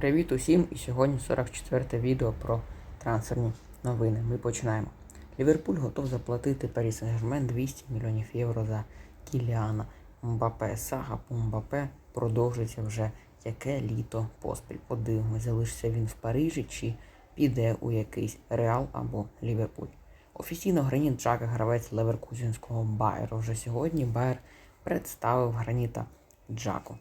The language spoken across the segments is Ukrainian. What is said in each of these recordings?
Привіт усім! І сьогодні 44 відео про трансферні новини. Ми починаємо. Ліверпуль готов заплатити Парі Сен-Жермен 200 мільйонів євро за Кіліана Мбапе. Сага по Мбапе продовжується вже яке літо поспіль. Подивимось, залишиться він в Парижі чи піде у якийсь Реал або Ліверпуль. Офіційно Граніт Джака гравець Леверкузенського Байеру. Вже сьогодні Байер представив Граніта Джаку.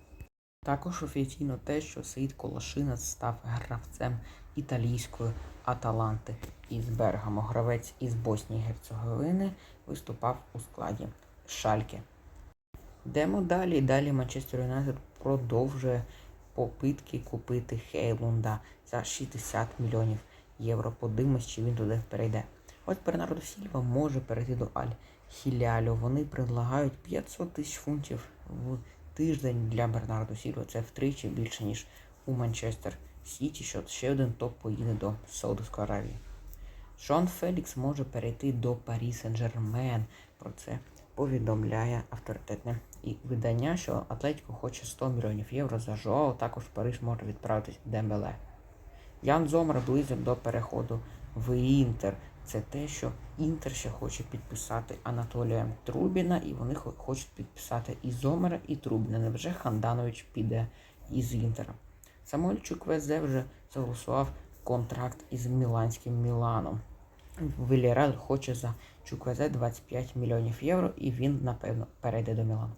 Також офіційно те, що Саїд Колашина став гравцем італійської Аталанти із Бергамо. Гравець із Боснії Герцеговини виступав у складі Шальке. Йдемо далі. Далі Манчестер Юнайтед продовжує попитки купити Хейлунда за 60 мільйонів євро. Подивимось, чи він туди перейде. Ось Бернардо Сільва може перейти до Аль Хілялю. Вони предлагають 500 тисяч фунтів в тиждень для Бернардо Сільва. Це втричі більше, ніж у Манчестер Сіті, що ще один топ поїде до Саудовської Аравії. Шон Фелікс може перейти до Парі Сен-Жермен. Про це повідомляє авторитетне і видання, що Атлетіко хоче 100 мільйонів євро за Жоао. Також в Париж може відправитись Дембеле. Ян Зомер близько до переходу в Інтер. Це те, що Інтер ще хоче підписати Анатолія Трубіна, і вони хочуть підписати і Зомера, і Трубіна. Невже Ханданович піде із Інтера? Самуель Чуквезе вже согласував контракт із Міланським Міланом. Вільярель хоче за Чуквезе 25 мільйонів євро, і він, напевно, перейде до Мілану.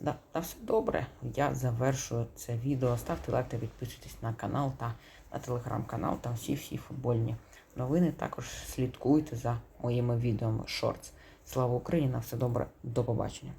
Да, на все добре. Я завершую це відео. Ставте лайк та підписуйтесь на канал та на телеграм-канал. Там всі-всі футбольні новини. Також слідкуйте за моїми відео шортс. Слава Україні! На все добре, до побачення.